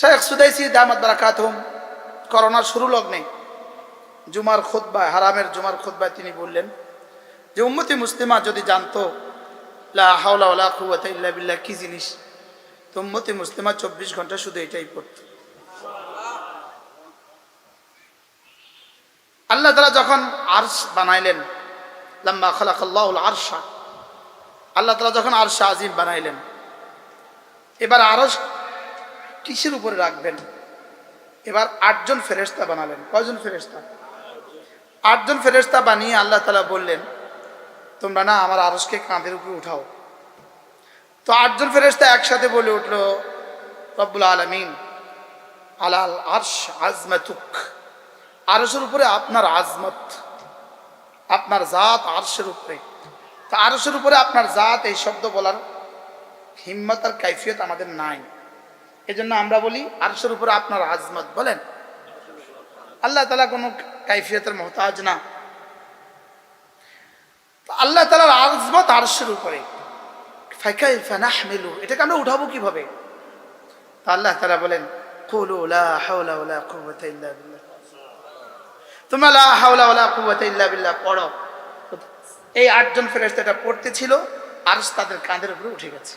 শেখ সুদাইসি দামাত বারাকাত হোম করোনার শুরু লগ্নে জুমার খোদ্বায় হারামের জুমার খোদ্বায় তিনি বললেন যে, উম্মতি মুসলিমা যদি জানতো, লা হাওলা ওয়ালা কুওয়াতা ইল্লা বিল্লাহ, কি জিনিস? তো উম্মতি মুসলিমা চব্বিশ ঘণ্টা শুধু এটাই পড়ত। আল্লাহ তালা যখন আরশ বানাইলেন, লাম্মা খালাকাল্লাহুল আরশা, আল্লাহ তালা যখন আরশা আজিম বানাইলেন, এবার আরশ কিসের উপরে রাখবেন। এবার আটজন ফেরেস্তা বানালেন। কয়জন ফেরেস্তা আটজন ফেরেস্তা বানিয়ে আল্লাহ তালা বললেন, তোমরা না আমার আরসকে কাঁধের উপরে উঠাও। তো আটজন ফেরেস্তা একসাথে বলে উঠল, রব্বুল আলমিন, আলাল আরশ আজমাতুক। আরসের উপরে আপনার আজমত, আপনার জাত আরশের উপরে। তো আরসের উপরে আপনার জাত এই শব্দ বলার হিম্মত আর কাইফিয়ত আমাদের নাই। এজন্য আমরা বলি আরশের উপরে আপনার আজমত, বলেন। আল্লাহ তালা কোনো কাইফিয়তের মহতাজ না। আল্লাহ তালার আজমত আরশের উপরে। এটাকে আমরা উঠাবো কীভাবে? আল্লাহ তালা বলেন তোমরা লা ইল্লা বিল্লাহ পড়ো। এই আটজন ফেরেশতা এটা পড়তে ছিল, আরশ তাদের কাঁধের উপরে উঠে গেছে।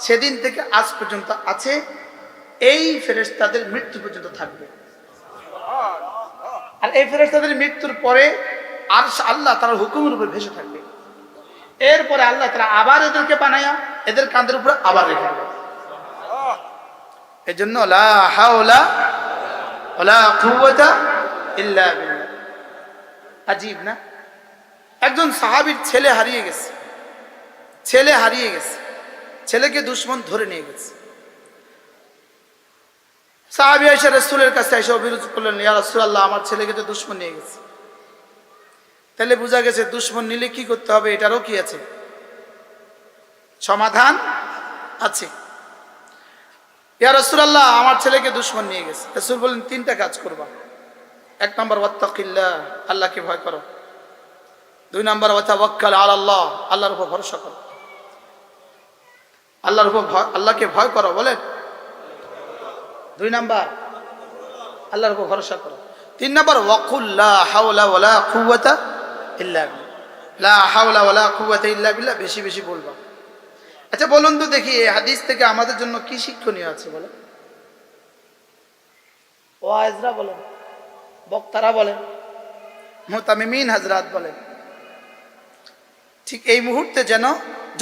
সেদিন থেকে আজ পর্যন্ত আছে। এই ফেরেশতাদের মৃত্যু পর্যন্ত থাকবে। আর এই ফেরেশতাদের মৃত্যুর পরে আর আল্লাহ তার হুকুমের উপর ভেসে থাকবে। এরপরে আল্লাহ তারা আবার এদেরকে বানায়া এদের কাঁধের উপরে আবার রেখে দেবে। এই জন্য আজীব না? একজন সাহাবীর ছেলে হারিয়ে গেছে। ছেলে হারিয়ে গেছে। ছেলেকে দুশ্মন ধরে নিয়ে গেছে। সাহাবি এসে রসুলের কাছে এসে অভিযোগ করলেন, ইয়া রসুল্লাহ আমার ছেলেকে তো দুশ্মন নিয়ে গেছে। তাহলে বোঝা গেছে দুশ্মন নিলে কি করতে হবে, এটারও কি আছে? সমাধান আছে। ইয়া রসুল্লাহ আমার ছেলেকে দুশ্মন নিয়ে গেছে। রসুল বললেন, তিনটা কাজ করবা। এক নম্বর ওয়াত্তাকিল্লা আল্লাহকে ভয় করো। দুই নম্বর, ওয়াতাওয়াক্কাল আলাল্লাহ, আল্লাহর উপর ভরসা করো। আল্লাহর উপর ভয়, আল্লাহকে ভয় করো, বলেন। দুই নাম্বার, আল্লাহর উপর ভরসা করো। তিন নাম্বার ওয়াকুল্লা হাওলা ওয়ালা কুওয়াতা ইল্লা বিল্লাহ। লা হাওলা ওয়ালা কুওয়াতা ইল্লা বিল্লাহ, বেশি বেশি বলবা। আচ্ছা বলুন তো দেখি, এই হাদিস থেকে আমাদের জন্য কি শিক্ষণীয় আছে বলে ওয়াজরা বলেন, বক্তারা বলেন, মোতামিমিন হাজরাত বলেন, ঠিক এই মুহূর্তে যেন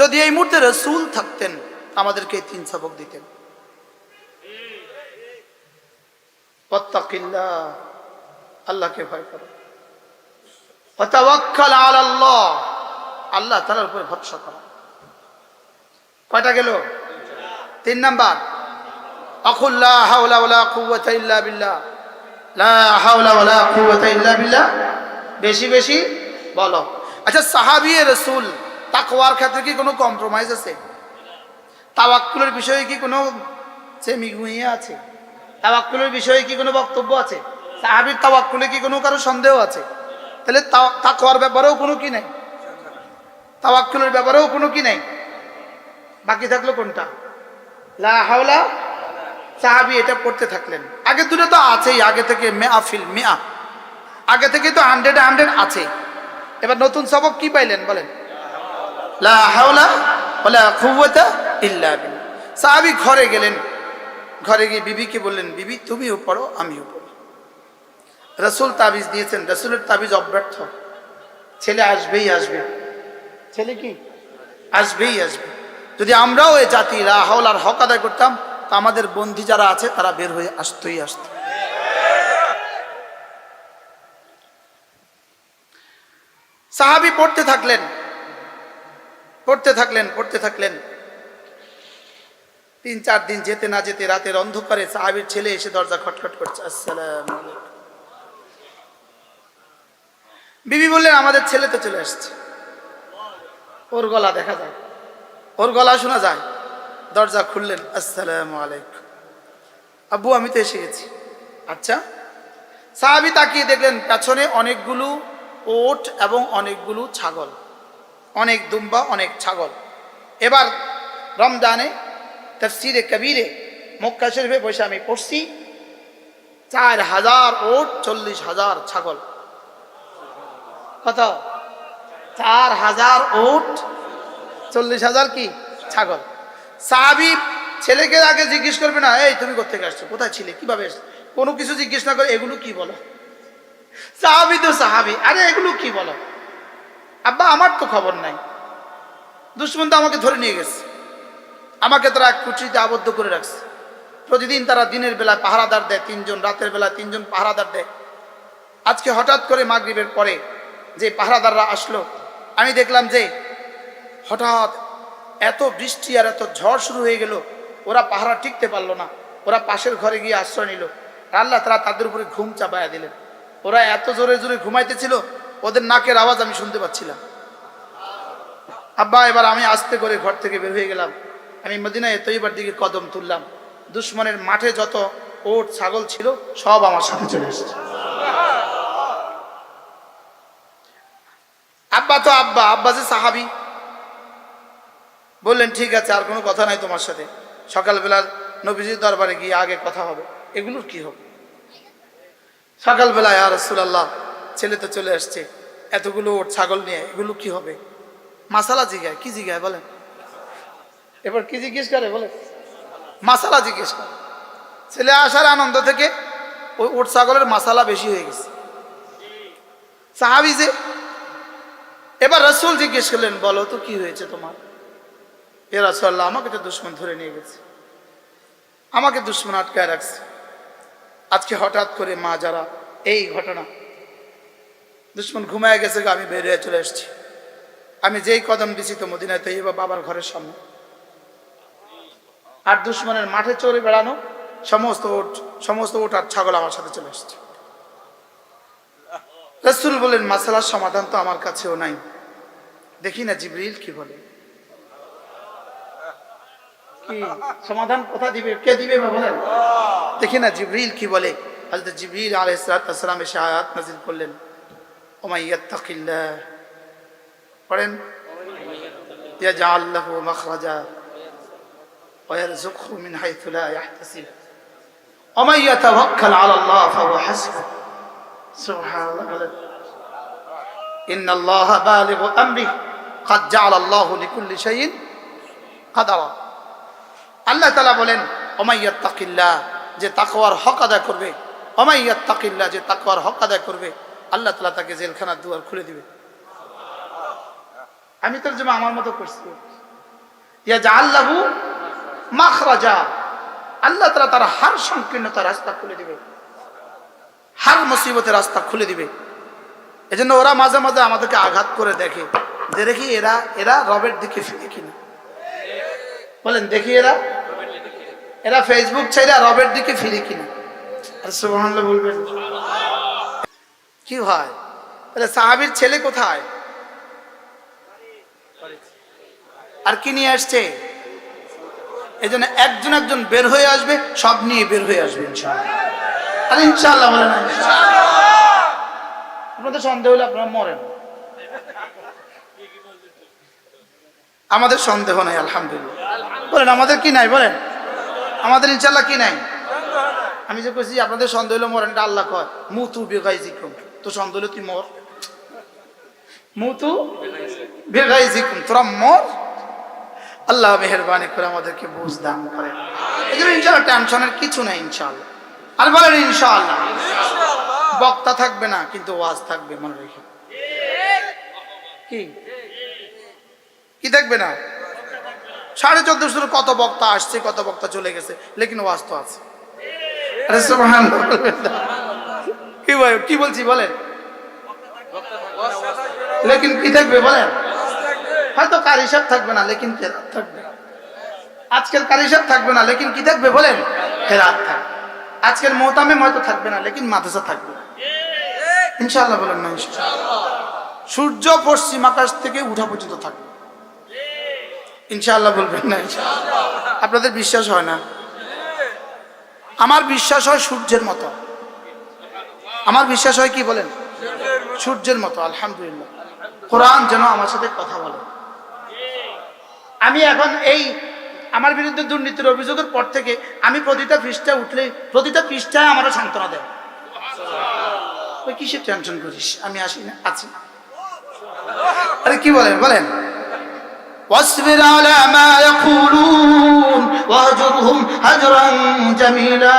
যদি এই মুহূর্তে রসুল থাকতেন আমাদেরকে তিন সবক দিতেন। আল্লাহকে ভয় করো। আলাল্লাহ, আল্লাহ তালার উপরে ভরসা করো। কয়টা গেল? তিন নাম্বার আকুল্লা বেশি বেশি বলো। আচ্ছা রাসূল ক্ষেত্রে কি কোনো কম্প্রোমাইজ আছে? তাওয়াক্কুলের বিষয়ে কি কোনো সেমিগুইয়ে আছে? তাওয়াক্কুলের বিষয়ে কি কোনো বক্তব্য আছে? সাহাবীর তাওয়াক্কুলে কি কোনো কারও সন্দেহ আছে? তাহলে তাকওয়ার ব্যাপারেও কোনো কি নেই? তাওয়াক্কুলের ব্যাপারেও কোনো কি নেই? বাকি থাকল কোনটা? লা হাওলা, সাহাবি এটা পড়তে থাকলেন। আগে দুটো তো আছেই, আগে থেকে মেয়া ফিল মেয়া আগে থেকে তো হান্ড্রেড হান্ড্রেড আছে। এবার নতুন সবক কি পাইলেন বলেন? লা হাওলা সাহাবী ঘরে গেলেন। ঘরে গিয়ে বিবিকে বললেন, বিবি, তুমিও পড়ো, আমিও পড়ো। রসুল তাবিজ দিয়েছেন। রসুলের তাবিজ অব্যর্থ। ছেলে আসবেই আসবে। ছেলে কি? আসবেই আসবে। যদি আমরাও এ জাতি, লা আর হক আদায় করতাম, তা আমাদের বন্ধু যারা আছে, তারা বের হয়ে আসতই আসত। সাহাবি পড়তে থাকলেন। পড়তে থাকলেন পড়তে থাকলেন। তিন, চার দিন যেতে না যেতে রাতের অন্ধকারে সাহাবির ছেলে এসে দরজা খটখট করছে, আসসালাম বিবি বললেন, আমাদের ছেলে তো চলে আসছে। ওর গলা দেখা যায়, ওর গলা শোনা যায়। দরজা খুললেন, আসসালাম আলাইকুম। আব্বু, আমি তো এসে গেছি। আচ্ছা? সাহাবি তাকিয়ে দেখলেন, পেছনে অনেকগুলো ওট এবং অনেকগুলো ছাগল। অনেক দুম্বা, অনেক ছাগল। এবার রমজানে, তফসিরে কবিরে, মক্কা শরীফে বসে আমি পড়ছি, চার হাজার ওট, চল্লিশ হাজার ছাগল। কত? চার হাজার ওট, চল্লিশ হাজার কি? ছাগল। সাহাবি ছেলেকে আগে জিজ্ঞেস করবে না, এই, তুমি কোথেকে আসছো? কোথায় ছিলে? কীভাবে এসছো কোনো কিছু জিজ্ঞেস না করে, এগুলো কি বলো? সাহাবি তো সাহাবি, আরে, এগুলো কি বলো? আব্বা, আমার তো খবর নাই। দুশ্মন তো আমাকে ধরে নিয়ে গেছে। আমাকে তারা কুচিতে আবদ্ধ করে রাখছে। প্রতিদিন তারা দিনের বেলায় পাহারাদার দেয় তিনজন, রাতের বেলায় তিনজন পাহারাদার দেয়। আজকে হঠাৎ করে মাগরিবের পরে যে পাহারাদাররা আসলো, আমি দেখলাম যে হঠাৎ এত বৃষ্টি আর এত ঝড় শুরু হয়ে গেল, ওরা পাহারা টিকতে পারল না। ওরা পাশের ঘরে গিয়ে আশ্রয় নিল। আল্লাহ তারা তাদের উপরে ঘুম চাপায়া দিলেন। ওরা এত জোরে জোরে ঘুমাইতেছিল ওদের নাকের আওয়াজ আমি শুনতে পাচ্ছিলাম। আব্বা, এবার আমি আস্তে করে ঘর থেকে বের হয়ে গেলাম। আমি মদিনায় তৈবার দিকে কদম তুললাম। দুশ্মনের মাঠে যত ওট, ছাগল ছিল, সব আমার সাথে চলে এসেছে। আব্বা তো আব্বা আব্বা যে সাহাবি। বললেন, ঠিক আছে, আর কোনো কথা নাই তোমার সাথে। সকালবেলা নবীজির দরবারে গিয়ে আগে কথা হবে। এগুলোর কি হবে? সকালবেলায় আর রসুলাল্লাহ ছেলে তো চলে আসছে, এতগুলো ওট ছাগল নিয়ে, এগুলো কি হবে? মাসালা জিগায়, কি জিগায় বলেন? এবার কি জিজ্ঞেস করে বলে মাসালা জিজ্ঞেস করে। ছেলে আসার আনন্দ থেকে ওই ওট ছাগলের মাসালা বেশি হয়ে গেছে। সাহাবি যে, এবার রসুল জিজ্ঞেস করলেন, বলো তো কি হয়েছে তোমার? এ রসল্লাহ আমাকে তো দুশ্মন ধরে নিয়ে গেছে। আমাকে দুশ্মন আটকায় রাখছে। আজকে হঠাৎ করে মা যারা, এই ঘটনা দুশ্মন ঘুমায় গেছে আমি বেরিয়ে চলে এসেছি। আমি যেই কদম দিছি তো মদিনায় তৈব বাবার ঘরের সামনে। আর দুশ্মনের মাঠে চড়ে বেড়ানো, সমস্ত ওট সমস্ত ওট আর ছাগল আমার সাথে চলে এসছে। রসুল বলেন মাসালার সমাধান তো আমার কাছেও নাই। দেখি না জিবরিল কি বলে। সমাধান কোথা দিবে? কে দিবে বলেন? দেখি না জিবরিল কি বলে। হযরত জিবরিল আলাইহিস সালাম এসে আয়াত নাযিল করলেন। ওমাই ইয়াত্তাকিল্লাহ পড়েন ইয়াজআল লাহু মাখরাজা ويرزقه من حيث لا يحتسب ومن يتوكل على الله فهو حسبه سبحان الله বলেন إن الله بالغ أمره قد جعل الله لكل شيء قدرا আল্লাহ তালা বলেন অমাইয়াত তাকিল্লা যে তাকওয়ার হক আদায় করবে অমাইয়াত তাকিল্লা যে তাকওয়ার হক আদায় করবে আল্লাহ তালা তাকে জেলখানার দুয়ার খুলে দিবে। আমি তোর জন্য আমার মতো করছি। ইয়া যা আল্লাহু মাখরাজা। আল্লাহ তালা তার হার সংকীর্ণতা রাস্তা খুলে দিবে। হার মুসিবতের রাস্তা খুলে দিবে। এজন্য ওরা মাঝে মাঝে আমাদেরকে আঘাত করে দেখে যে দেখি এরা এরা রবের দিকে ফিরে কিনা। বলেন, দেখি এরা এরা ফেসবুক ছেড়ে রবের দিকে ফিরে কিনা। আর সুবহানাল্লাহ বলবেন। কি হয়? তাহলে সাহাবীর ছেলে কোথায়? আর কি নিয়ে আসছে? এই জন্য একজন একজন বের হয়ে আসবে, সব নিয়ে বের হয়ে আসবে আর ইনশাআল্লাহ বলে আপনাদের সন্দেহ হলে আপনারা মরেন। আমাদের সন্দেহ নাই, আলহামদুলিল্লাহ। বলেন, আমাদের কি নাই, বলেন। আমাদের ইনশাল্লাহ কি নাই? আমি যে কইছি, আপনাদের সন্দেহ হলে মরেন আল্লাহ কয়। মুতু বেগাই জিকুম তো তুই মর? মুতু? বেগাই তোরা মর। আল্লাহ মেহরবানি করে আমাদেরকে বুঝ দান করেন। এই ইনশাল্লাহ টেনশনের কিছু ইনশাল্লাহ আর বলেন ইনশাআল্লাহ। বক্তা থাকবে না কিন্তু ওয়াজ থাকবে মনে রেখে। কি? কি দেখবে না? সাড়ে চোদ্দশোর কত বক্তা আসছে কত বক্তা চলে গেছে লেকিন ওয়াজ তো আছে। আরে সুবহানাল্লাহ। না। কি ভাই কি বলছি, বলেন। লেকিন কি থাকবে, বলেন। হয়তো কার হিসাব থাকবে না, লেকিন কেরাত থাকবে। আজকের কার হিসাব থাকবে না, লেকিন কি থাকবে, বলেন। কেরাত থাকবে। আজকের মোহতামে হয়তো থাকবে না, লেকিন মাদ্রাসা থাকবে ইনশাআল্লাহ বলেন না সূর্য পশ্চিম আকাশ থেকে উঠা পর্যন্ত থাকবে। ইনশাআল্লাহ বলবেন না আপনাদের বিশ্বাস হয় না? আমার বিশ্বাস হয় সূর্যের মতো। আমার বিশ্বাস হয় কি বলেন সূর্যের মতো আলহামদুলিল্লাহ কোরআন যেন আমার সাথে কথা বলে আমি এখন এই আমার বিরুদ্ধে দুর্নীতির অভিযোগের পর থেকে আমি প্রতিটা পৃষ্ঠায় উঠলে প্রতিটা পৃষ্ঠায় আমারও সান্ত্বনা দেয় ওই কিসের টেনশন করিস আমি আসি না আছি আরে কি বলেন বলেন واصبر على ما يقولون واهجرهم هجرا جميلا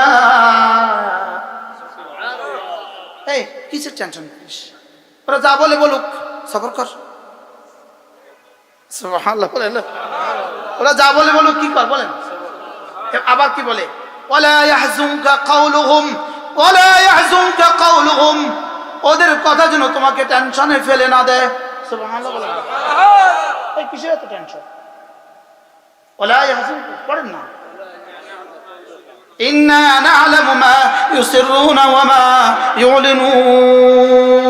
কিসের টেনশন করিস? ওরা যা বলে বলুক সফর কর? ওরা যা বলে বলুক, কি কর বলেন? আবার কি বলে? ওদের কথা যেন তোমাকে টেনশনে ফেলে না দেয়। কিসের এত টেনশন ওলা পড়েন না। إنا نعلم ما يسرون وما يعلنون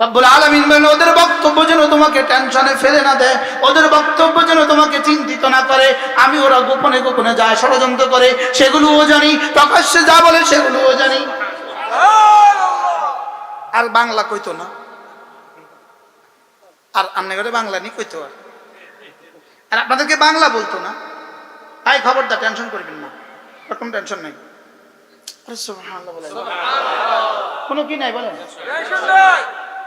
রব্বুল আলামিন বলেন ওদের বক্তব্য যেন তোমাকে টেনশনে ফেলে না দেয় ওদের বক্তব্য যেন তোমাকে চিন্তিত না করে আমি ওরা গোপনে গোপনে যা ষড়যন্ত্র করে সেগুলোও জানি প্রকাশ্যে যা বলে সেগুলোও জানি আর বাংলা কইতো না আর আন্নাগরে বাংলা নি কইতো আর আর আপনাদেরকে বাংলা বলতো না তাই খবরদার টেনশন করবেন না ওরকম টেনশন নাই আরে সুবহানাল্লাহ বলেন কোনো কি নাই বলেন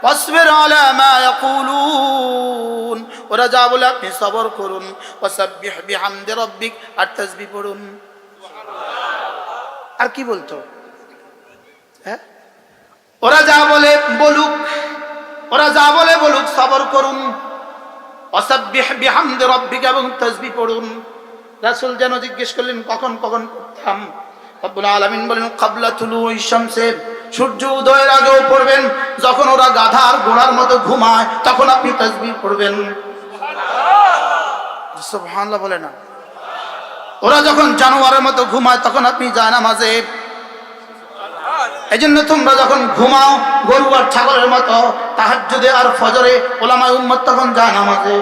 واصبر على ما يقولون ওরা যা বলে আপনি সবর করুন ওয়াসাব্বিহ বিহামদি রাব্বিক আর তাসবিহ পড়ুন আর কি বলতো হ্যাঁ ওরা যা বলে বলুক ওরা যা বলে বলুক সবর করুন অসাব্বিহ বিহামদি রাব্বিক এবং তাসবিহ পড়ুন রাসূল যেন জিজ্ঞেস করলেন, কখন কখন করতাম বলেন, কাবলা সূর্য পড়বেন। যখন ওরা ঘোড়ার মতো ঘুমায়, তখন আপনি পড়বেন। ওরা যখন জানোয়ারের মতো ঘুমায়, তখন আপনি নামাজে। এই জন্য তোমরা যখন ঘুমাও, গরু আর ছাগলের মতো তাহার যদি আর ফজরে ওলামায় উম্মত তখন যায় নামাজে।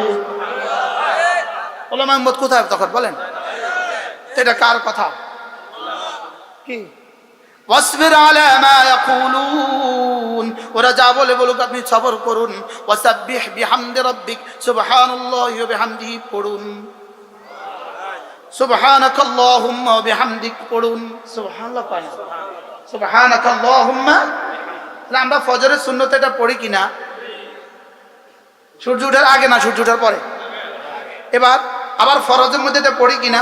ওলামায় উম্মত কোথায় তখন বলেন? এটা কার কথা? কি? ওয়াসবির আলা মা ইয়াকুলুন। ওরা যা বলে বলুক আপনি সবর করুন। ওয়াসাব্বিহ বিহামদি রাব্বিক সুবহানাল্লাহি ওয়া বিহামদিহি পড়ুন। সুবহানাকাল্লাহুম্মা ওয়া বিহামদিক পড়ুন। সুবহানাল্লাহ কয় না সুবহানাকাল্লাহুম্মা। আমরা ফজরের সুন্নত এটা পড়ি কিনা? সূর্য ওঠার আগে না সূর্য ওঠার পরে? এবার আবার ফরজের মধ্যে এটা পড়ি কিনা?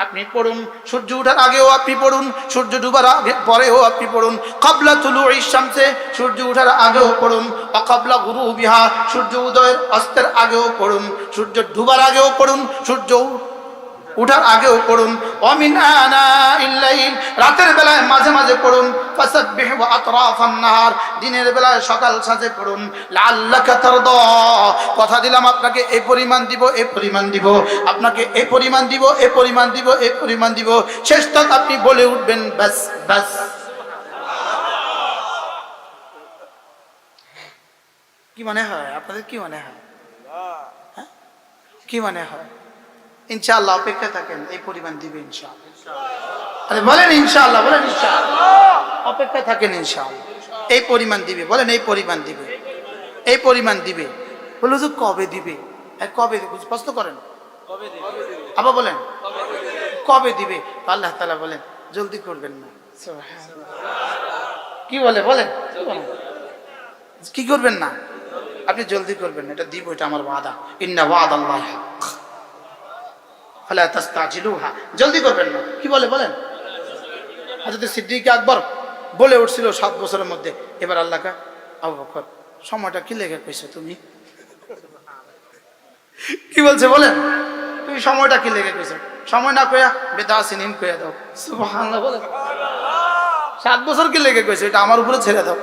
আপনি পড়ুন, সূর্য ওঠার আগেও আপনি পড়ুন, সূর্য ডুবার আগে, পরেও আপনি পড়ুন। কাবলা তুলু শামসে, সূর্য ওঠার আগেও পড়ুন। অকাবলা গুরু বিহা, সূর্য উদয়ের অস্তের আগেও পড়ুন। সূর্য ডুবার আগেও পড়ুন, সূর্য উঠার আগেও পড়ুন। অমিন রাতের বেলায় মাঝে মাঝে পড়ুন। দিনের বেলায় সকাল সাজে পড়ুন। কথা দিলাম আপনাকে, এ পরিমাণ দিব, এ পরিমাণ দিব। আপনাকে এ পরিমাণ দিব, এ পরিমাণ দিব, এ পরিমাণ দিব। শেষ তক আপনি বলে উঠবেন ব্যাস ব্যাস কি মনে হয়? আপনাদের কি মনে হয়? হ্যাঁ? কি মনে হয়? ইনশাআল্লাহ অপেক্ষা থাকেন এই পরিমাণ দিবে ইনশাআল্লাহ। আরে বলেন ইনশাআল্লাহ বলেন ইনশাআল্লাহ। অপেক্ষা থাকেন ইনশাআল্লাহ। এই পরিমাণ দিবে বলেন এই পরিমাণ দিবে। এই পরিমাণ দিবে। বলে তো কবে দিবে? কবে স্পষ্ট করেন। আবার বলেন। কবে দিবে? আল্লাহ তাআলা বলেন জলদি করবেন না। কি বলে বলেন? কি করবেন না? আপনি জলদি করবেন না এটা দিব এটা আমার ওয়াদা। ইন্না ওয়াদ আল্লাহ ফালা তাস্তাজিলুহা। জলদি করবেন না। কি বলে বলেন? হযরত সিদ্দিক আকবর বলে উঠছিল সাত বছরের মধ্যে, এবার আল্লাহকে আবু বকর, সময়টা কি লেগে কইছো তুমি? কি বলছে বলেন? তুমি সময়টা কি লেগে কইছো? সময় না কইয়া বেদাসিনিন কইয়া দাও। সুবহানাল্লাহ বলেন। সাত বছর কি লেগে কইছো? এটা আমার উপরে ছেড়ে দাও।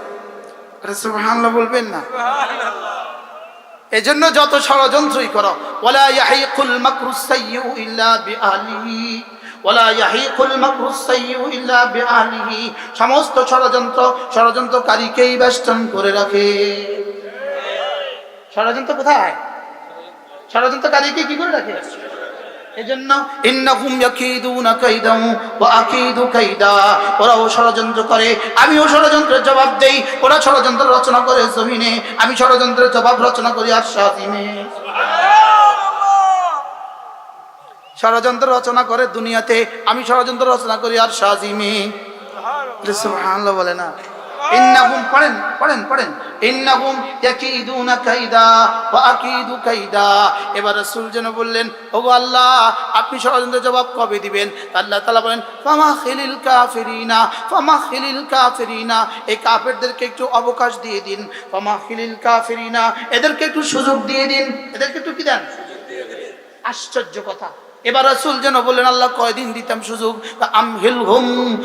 আরে সুবহানাল্লাহ বলবেন না। এজন্য যত ষড়যন্ত্রই করো ওলা ইয়াহিকুল মাকরুস সাইয়্যু ইল্লা বিআহলিহি ওলা ইয়াহিকুল মাকরুস সাইয়্যু ইল্লা বিআহলিহি সমস্ত ষড়যন্ত্র ষড়যন্ত্রকারীকেই বেষ্টন করে রাখে। ষড়যন্ত্র কোথায়? ষড়যন্ত্রকারীকে কি করে রাখে? এজন্য ইন্নাহুম ইয়াকিদুনা কাইদাও ওয়া আকিদু কাইদা। ওরাও ষড়যন্ত্র করে আমিও ষড়যন্ত্রের জবাব দেই। ওরা ষড়যন্ত্র রচনা করে জমিনে আমি ষড়যন্ত্রের জবাব রচনা করি আর সাজিমে ষড়যন্ত্র রচনা করে দুনিয়াতে আমি ষড়যন্ত্র রচনা করি আর সাজিমে সুবহানাল্লাহ বলে না। ইন্নাহুম, পড়েন পড়েন পড়েন। ইন্নাহুম কাইদা ওয়া কাইদা। রাসূল যেন বললেন, ওগো আল্লাহ, আপনি ষড়যন্ত্রের জবাব কবে দিবেন? আল্লাহ তাআলা বলেন, ফামা কাফিরিনা কাফিরিনা। এই কাফেরদেরকে একটু অবকাশ দিয়ে দিন। ফামা কাফিরিনা, এদেরকে একটু সুযোগ দিয়ে দিন। এদেরকে একটু কি দেন? আশ্চর্য কথা। এবার রাসূল যেন বললেন, আল্লাহ কয়দিন দিতাম সুযোগ? আমহিল হুম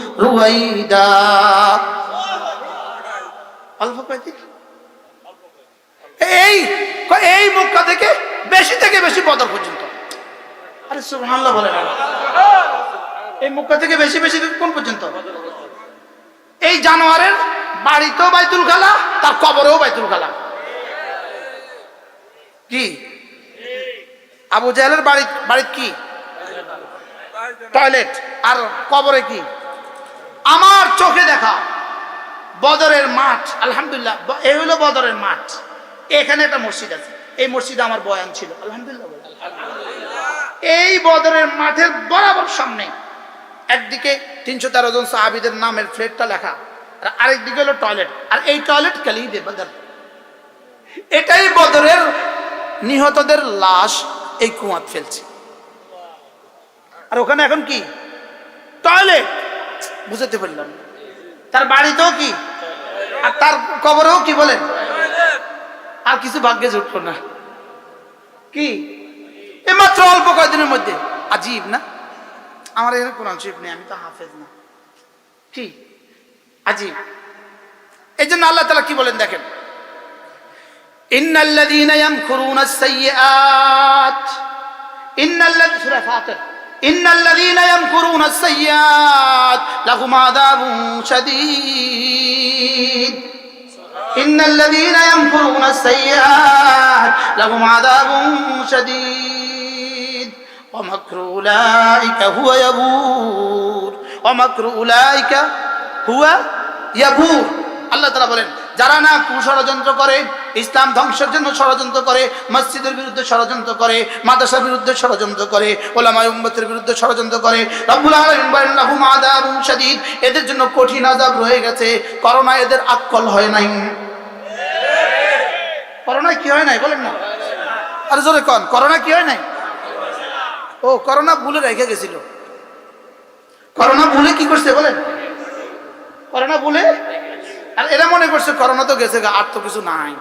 অল্প এই এই মক্কা থেকে বেশি থেকে বেশি বদর পর্যন্ত। আরে সুবহানাল্লাহ বলে না এই মক্কা থেকে বেশি বেশি কোন পর্যন্ত? এই জানোয়ারের বাড়িতেও বাইতুল খালা, তার কবরেও বাইতুল খালা। কি? আবু জাহেলের বাড়ি বাড়ির কি? টয়লেট। আর কবরে কি? আমার চোখে দেখা। বদরের মাঠ, আলহামদুলিল্লাহ এই হলো বদরের মাঠ। এখানে একটা মসজিদ আছে। এই মসজিদে আমার বয়ান ছিল। আলহামদুলিল্লাহ এই বদরের মাঠের বরাবর সামনে একদিকে তিনশো তেরো জন সাহাবিদের নামের ফ্লেটটা লেখা, আর আরেকদিকে হলো টয়লেট। আর এই টয়লেট কালি দে বদর এটাই বদরের নিহতদের লাশ এই কুয়াত ফেলছে। আর ওখানে এখন কি? টয়লেট। বুঝতে পারলাম। তার বাড়িতেও কি? আর তার কবরেও কি বলেন আর কিছু ভাগ্যে জুটল না। কি? মাত্র অল্প কয়েকদিনের মধ্যে। আজীব না? আমার এখানে কোরআন শরীফ নেই, আমি তো হাফেজ না। কি? আজীব। এই জন্য আল্লাহ তালা কি বলেন দেখেন? ইন্নাল্লাদিনা ইয়ামকুরুনা সাইয়াত ইন্নাল্লাযী সূরা ফাতির আল্লাহ বলেন যারা না কুষড়যন্ত্র করে ইসলাম ধ্বংসের জন্য ষড়যন্ত্র করে, মসজিদের বিরুদ্ধে ষড়যন্ত্র করে, মাদ্রাসার বিরুদ্ধে ষড়যন্ত্র করে, ওলামায় উম্মতের বিরুদ্ধে ষড়যন্ত্র করে। শাদীদ। এদের জন্য কঠিন আযাব রয়ে গেছে। করোনা এদের আক্কল হয় নাই। করোনায় কি হয় নাই বলেন না? আর জোরে কন, করোনা কি হয় নাই? ও, করোনা ভুলে রেখে গেছিল। করোনা ভুলে কি করছে বলেন? করোনা ভুলে? আর এরা মনে করছে করোনা তো গেছে আর তো কিছু নাই।